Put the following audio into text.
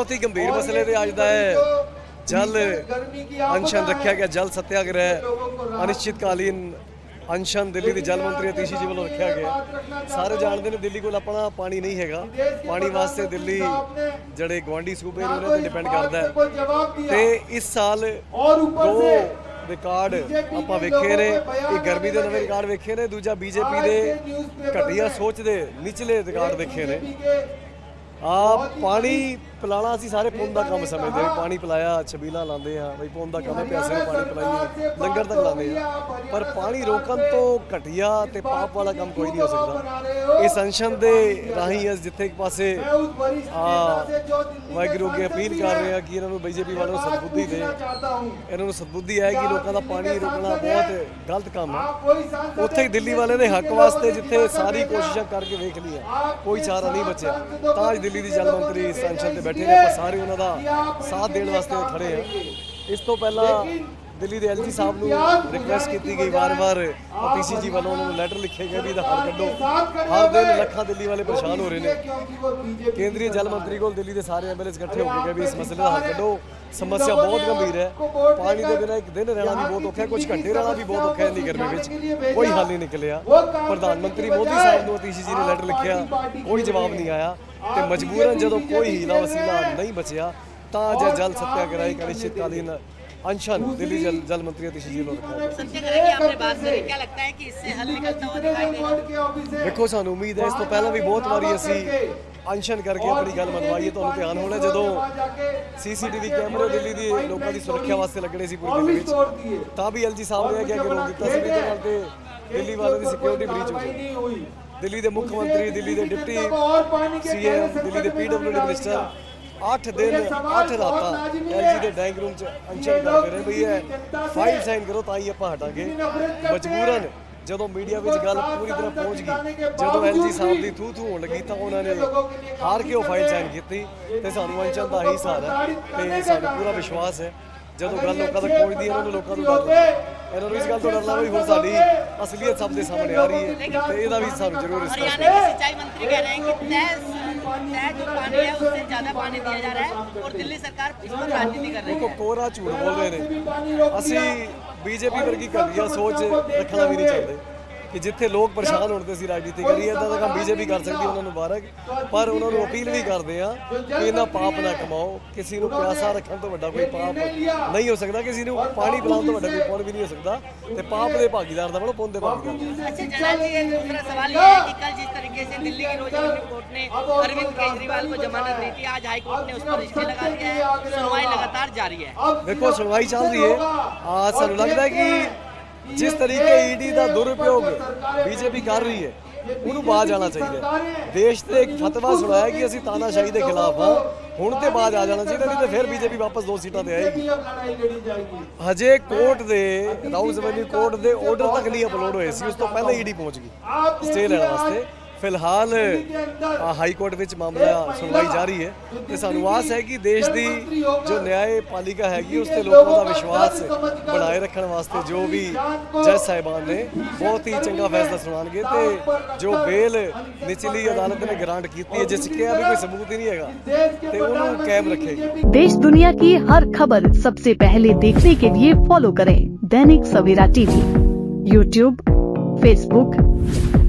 ਬਹੁਤ ਹੀ ਗੰਭੀਰ ਮਸਲੇ ਤੇ ਅੱਜ ਦਾ ਹੈ ਜਲ ਅਨਸ਼ਨ ਰੱਖਿਆ ਗਿਆ, ਜਲ ਸਤਿਆਗ੍ਰਹਿ, ਅਨਿਸ਼ਚਿਤਕਾਲੀਨ ਅਨਸ਼ਨ ਦਿੱਲੀ ਦੇ ਜਲ ਮੰਤਰੀ ਅਤੀਸ਼ੀ ਜੀ ਵੱਲੋਂ ਰੱਖਿਆ ਗਿਆ। ਸਾਰੇ ਜਾਣਦੇ ਨੇ ਦਿੱਲੀ ਕੋਲ ਆਪਣਾ ਪਾਣੀ ਨਹੀਂ ਹੈਗਾ। ਪਾਣੀ ਵਾਸਤੇ ਦਿੱਲੀ ਜਿਹੜੇ ਗਵਾਂਢੀ ਸੂਬੇ ਨੇ ਉਹਨਾਂ ਤੇ ਡਿਪੈਂਡ ਕਰਦਾ ਹੈ। ਤੇ ਇਸ ਸਾਲ ਦੋ ਰਿਕਾਰਡ ਆਪਾਂ ਵੇਖੇ ਨੇ। ਇਹ ਗਰਮੀ ਦੇ ਨਵੇਂ ਰਿਕਾਰਡ ਵੇਖੇ ਨੇ, ਦੂਜਾ ਬੀਜੇਪੀ ਦੇ ਘਟੀਆ ਸੋਚ ਦੇ ਨਿਚਲੇ ਰਿਕਾਰਡ ਦੇਖੇ ਨੇ। ਆ ਪਾਣੀ ਪਿਲਾਣਾ ਅਸੀਂ ਸਾਰੇ ਪੁੰਨ ਦਾ ਕੰਮ ਸਮਝਦੇ ਹਾਂ। ਪਾਣੀ ਪਿਲਾਇਆ, ਛਬੀਲਾ ਲਾਉਂਦੇ ਹਾਂ। ਬਈ ਪੁੰਨ ਦਾ ਕੰਮ ਹੈ, ਪਿਆਸੇ ਨੂੰ ਪਾਣੀ ਪਿਲਾਈਏ। ਲੰਗਰ ਤੱਕ ਲਾਉਂਦੇ ਹਾਂ। ਪਰ ਪਾਣੀ ਰੋਕਣ ਤੋਂ ਘਟੀਆ ਤੇ ਪਾਪ ਵਾਲਾ ਕੰਮ ਕੋਈ ਨਹੀਂ ਹੋ ਸਕਦਾ। ਇਸ ਅਨਸ਼ਨ ਦੇ ਰਾਹੀਂ ਅਸੀਂ ਜਿੱਥੇ ਇੱਕ ਪਾਸੇ, ਆ, ਵਾਹਿਗੁਰੂ ਅੱਗੇ ਅਪੀਲ ਕਰ ਰਹੇ ਹਾਂ ਕਿ ਇਹਨਾਂ ਨੂੰ ਬੀਜੇਪੀ ਵਾਲਿਆਂ ਨੂੰ ਸਤਬੁੱਧੀ ਦੇ। ਇਹਨਾਂ ਨੂੰ ਸਤਬੁੱਧੀ ਹੈ ਕਿ ਲੋਕਾਂ ਦਾ ਪਾਣੀ ਰੋਕਣਾ ਬਹੁਤ ਗਲਤ ਕੰਮ ਹੈ। ਉੱਥੇ ਦਿੱਲੀ ਵਾਲੇ ਦੇ ਹੱਕ ਵਾਸਤੇ ਜਿੱਥੇ ਸਾਰੀ ਕੋਸ਼ਿਸ਼ਾਂ ਕਰਕੇ ਵੇਖ ਲਈਆਂ। ਕੋਈ ਚਾਰਾ ਨਹੀਂ ਬਚਿਆ। ਤਾਂ ਅੱਜ ਦਿੱਲੀ ਦੀ ਜਲ ਮੰਤਰੀ ਇਸ ਟੈਨਸ਼ਨ ਤੇ ਬੈਠੇ ਨੇ, ਆਪਾਂ ਸਾਰੇ ਉਹਨਾਂ ਦਾ ਸਾਥ ਦੇਣ ਵਾਸਤੇ ਖੜੇ ਆ। ਇਸ ਤੋਂ ਪਹਿਲਾਂ ਦਿੱਲੀ ਦੇ ਐਲਜੀ ਸਾਹਿਬ ਨੂੰ ਰਿਕੁਐਸਟ ਕੀਤੀ ਗਈ ਵਾਰ-ਵਾਰ ਪੀਸੀ ਜੀ ਵੱਲੋਂ ਉਹਨਾਂ ਨੂੰ ਲੈਟਰ ਲਿਖੇ ਗਏ ਵੀ ਇਹਦਾ ਹੱਲ ਕੱਢੋ। ਹਰ ਦਿਨ ਲੱਖਾਂ ਦਿੱਲੀ ਵਾਲੇ ਪਰੇਸ਼ਾਨ ਹੋ ਰਹੇ ਨੇ। ਕੇਂਦਰੀ ਜਲ ਮੰਤਰੀ ਕੋਲ ਦਿੱਲੀ ਦੇ ਸਾਰੇ ਐਮਐਲਏ ਇਕੱਠੇ ਹੋ ਕੇ ਗਏ ਵੀ ਇਸ ਮਸਲੇ ਦਾ ਹੱਲ ਕੱਢੋ। ਸਮੱਸਿਆ ਬਹੁਤ ਗੰਭੀਰ ਹੈ। ਪਾਣੀ ਦੇ ਬਿਨਾਂ ਇੱਕ ਦਿਨ ਰਹਿਣਾ ਵੀ ਬਹੁਤ ਔਖਾ ਹੈ ਕੁਝ ਘੰਟੇ ਰਹਿਣਾ ਵੀ ਬਹੁਤ ਔਖਾ ਹੈ ਇੰਨੀ ਗਰਮੀ ਵਿੱਚ। ਕੋਈ ਹੱਲ ਨਹੀਂ ਨਿਕਲਿਆ। ਪ੍ਰਧਾਨ ਮੰਤਰੀ ਮੋਦੀ ਸਾਹਿਬ ਨੂੰ ਅਤੀਸ਼ੀ ਜੀ ਨੇ ਲੈਟਰ ਲਿਖਿਆ ਕੋਈ ਜਵਾਬ ਨਹੀਂ ਆਇਆ ਤੇ ਮਜਬੂਰਨ ਜਦੋਂ ਕੋਈ ਹੀਲਾ ਵਸੀਲਾ ਨਹੀਂ ਬਚਿਆ ਤਾਂ ਜੇ ਜਲ ਸੱਤਿਆਗ੍ਰਹਿ ਇੱਕ ਅਨਿਸ਼ਚਿਤਕਾਲੀਨ अनशन दिल्ली जल जल मंत्री अतिशी जी ने रखा है सत्याग्रह की आपने बात करी क्या लगता है कि इससे हल निकलता हुआ दिखाई देगा ਦੇਖੋ ਸਾਨੂੰ ਉਮੀਦ ਹੈ ਇਸ ਤੋਂ ਪਹਿਲਾਂ ਵੀ ਬਹੁਤ ਵਾਰੀ ਅਸੀਂ ਅਨਸ਼ਨ ਕਰਕੇ ਆਪਣੀ ਗੱਲ ਮਨਵਾਈ ਹੈ ਤੁਹਾਨੂੰ ਧਿਆਨ ਹੋਣਾ ਜਦੋਂ ਸੀਸੀਟੀਵੀ ਕੈਮਰੇ ਦਿੱਲੀ ਦੀ ਲੋਕਾਂ ਦੀ ਸੁਰੱਖਿਆ ਵਾਸਤੇ ਲੱਗਣੇ ਸੀ ਪੂਰੀ ਦਿੱਲੀ ਵਿੱਚ ਤਾਂ ਵੀ ਐਲਜੀ ਸਾਹਿਬ ਨੇ ਇਹ ਕਿਹਾ ਕਿ ਰੋਕ ਦਿੱਤਾ ਸੀ ਵੀ ਇਹਦੇ ਨਾਲ ਤੇ ਦਿੱਲੀ ਵਾਲੇ ਦੀ ਸਿਕਿਉਰਿਟੀ ਬ੍ਰੀਚ ਹੋ ਗਈ ਦਿੱਲੀ ਦੇ ਮੁੱਖ ਮੰਤਰੀ ਦਿੱਲੀ ਦੇ ਡਿਪਟੀ ਸੀਐਮ ਦਿੱਲੀ ਦੇ ਪੀਡਬਲਯੂਡੀ ਮਿਨਿਸਟਰ 8 ਦਿਨ 8 ਰਾਤਾਂ ਐਲ ਜੀ ਦੇ ਡਾਈਨਿੰਗ ਰੂਮ ਚ ਅੰਚਲ ਕਰਦੇ ਰਹੇ ਭਈ ਹੈ ਫਾਈਲ ਸਾਈਨ ਕਰੋ ਤਾਂ ਹੀ ਆਪਾਂ ਹਟਾਂਗੇ। ਮਜਬੂਰਨ ਜਦੋਂ ਮੀਡੀਆ ਵਿੱਚ ਗੱਲ ਪੂਰੀ ਤਰ੍ਹਾਂ ਪਹੁੰਚ ਗਈ ਜਦੋਂ ਐਲਜੀ ਸਾਹਿਬ ਦੀ ਥੂ ਥੂ ਹੋਣ ਲੱਗੀ ਤਾਂ ਉਹਨਾਂ ਨੇ ਹਾਰ ਕੇ ਉਹ ਫਾਈਲ ਸਾਈਨ ਕੀਤੀ ਤੇ ਸਾਨੂੰ ਅੰਚਲ ਦਾ ਹੀ ਸਹਾਰਾ ਤੇ ਸਾਨੂੰ ਪੂਰਾ ਵਿਸ਼ਵਾਸ ਹੈ। ਜਦੋਂ ਗੱਲ ਲੋਕਾਂ ਤੱਕ ਪਹੁੰਚਦੀ ਹੈ ਉਹਨਾਂ ਨੂੰ ਲੋਕਾਂ ਨੂੰ ਡਰ ਇਹਨਾਂ ਨੂੰ ਗੱਲ ਤੋਂ ਡਰ ਲੱਗਦਾ ਵੀ ਹੁਣ ਸਾਡੀ ਅਸਲੀਅਤ ਸਭ ਦੇ ਸਾਹਮਣੇ ਆ ਰਹੀ ਹੈ ਤੇ ਇਹਦਾ ਵੀ ਸਾਨੂੰ ਜ਼ਰੂਰ ਰਿਸਪੈਕਟ ਹਰਿਆਣਾ ਦੇ ਮੰਤਰੀ ਕਹਿ ਰਹੇ ਕਿ ਤੈਸ तय तय जो पानी है उससे ज्यादा पानी दिया जा रहा है और दिल्ली सरकार इस पर राजनीति कर रही ਦੇਖੋ है ਕੋਰਾ ਝੂਠ ਬੋਲ ਰਹੇ ਨੇ ਅਸੀਂ ਬੀਜੇਪੀ ਵਰਗੀ ਘਟੀਆ ਸੋਚ ਰੱਖਣਾ ਵੀ ਨਹੀਂ ਚਾਹੁੰਦੇ ਕਿ ਜਿੱਥੇ ਲੋਕ ਪਰੇਸ਼ਾਨ ਹੋਣ ਤੇ ਅਸੀਂ ਰਾਜਨੀਤੀ ਕਰੀਏ ਇਦਾਂ ਦਾ ਕੰਮ ਬੀਜੇਪੀ ਕਰ ਸਕਦੀ ਉਹਨਾਂ ਨੂੰ ਬਾਰਕ ਪਰ ਉਹਨਾਂ ਨੂੰ ਅਪੀਲ ਵੀ ਕਰਦੇ ਆ ਕਿ ਇਹਨਾਂ ਪਾਪ ਨਾ ਕਮਾਓ ਕਿਸੇ ਨੂੰ ਪਿਆਸਾ ਰੱਖਣ ਤੋਂ ਵੱਡਾ ਕੋਈ ਪਾਪ ਨਹੀਂ ਹੋ ਸਕਦਾ ਕਿਸੇ ਨੂੰ ਪਾਣੀ ਪਿਲਾਉਣ ਤੋਂ ਵੱਡਾ ਕੋਈ ਪੁੰਨ ਵੀ ਨਹੀਂ ਹੋ ਸਕਦਾ ਤੇ ਪਾਪ ਦੇ ਭਾਗੀਦਾਰ ਦਾ ਬਣੋ ਪੁੰਨ ਦੇ ਭਾਗੀਦਾਰ अच्छा जलाल जी एक दूसरा सवाल ये है कि कल जिस तरीके से दिल्ली की रोजाना कोर्ट ने अरविंद केजरीवाल को जमानत दी थी आज हाई कोर्ट ने उस पर स्टे लगा दिया है सुनवाई लगातार जारी है ਦੇਖੋ ਸੁਣਵਾਈ ਚੱਲ ਰਹੀ ਹੈ ਆ ਸਾਨੂੰ ਲੱਗਦਾ ਹੈ ਕਿ ਜਿਸ ਤਰੀਕੇ ਈਡੀ ਦਾ ਦੁਰਉਪਯੋਗ ਬੀਜੇਪੀ ਕਰ ਰਹੀ ਹੈ, ਉਹਨੂੰ ਬਾਜ ਆਣਾ ਚਾਹੀਦਾ ਦੇਸ਼ ਤੇ ਇੱਕ ਫਤਵਾ ਸੁਣਾਇਆ ਕਿ ਅਸੀਂ ਤਾਨਾਸ਼ਾਹੀ ਦੇ ਖਿਲਾਫ ਹਾਂ। ਹੁਣ ਤੇ ਬਾਜ ਆ ਜਾਣਾ ਚਾਹੀਦਾ, ਨਹੀਂ ਤੇ ਫਿਰ ਬੀਜੇਪੀ ਵਾਪਸ ਦੋ ਸੀਟਾਂ ਤੇ ਆਏਗੀ। ਹਜੇ ਕੋਰਟ ਦੇ ਰਾਉਜ਼ ਐਵਨਿਊ ਕੋਰਟ ਦੇ ਆਰਡਰ ਤੱਕ ਨਹੀਂ ਅਪਲੋਡ ਹੋਏ ਸੀ, ਉਸ ਤੋਂ ਪਹਿਲਾਂ ਈਡੀ ਪਹੁੰਚ ਗਈ। ਸਟੇ ਲੈਣ ਵਾਸਤੇ। ਫਿਲਹਾਲ ਆ, ਹਾਈ ਕੋਰਟ ਵਿੱਚ ਮਾਮਲਾ ਸੁਣਵਾਈ ਜਾਰੀ ਹੈ ਤੇ ਸਾਨੂੰ ਆਸ ਹੈ ਕਿ ਦੇਸ਼ ਦੀ ਜੋ ਨਿਆਂ ਪਾਲਿਕਾ ਹੈਗੀ ਉਸ ਤੇ ਲੋਕਾਂ ਦਾ ਵਿਸ਼ਵਾਸ ਬਣਾਏ ਰੱਖਣ ਵਾਸਤੇ ਜੋ ਵੀ ਜੱਜ ਸਾਹਿਬਾਨ ਨੇ ਬਹੁਤ ਹੀ ਚੰਗਾ ਫੈਸਲਾ ਸੁਣਾਉਣਗੇ ਤੇ ਜੋ ਬੇਲ ਨਿਚਲੀ ਅਦਾਲਤ ਨੇ ਗ੍ਰਾਂਟ ਕੀਤੀ ਹੈ ਜਿਸ 'ਚ ਕਿਹਾ ਵੀ ਕੋਈ ਸਬੂਤ ਹੀ ਨਹੀਂ ਹੈਗਾ ਤੇ ਉਹਨੂੰ ਕਾਇਮ ਰੱਖੇਗੀ देश दुनिया की हर खबर सबसे पहले देखने के लिए फॉलो करें Dainik Savera TV YouTube Facebook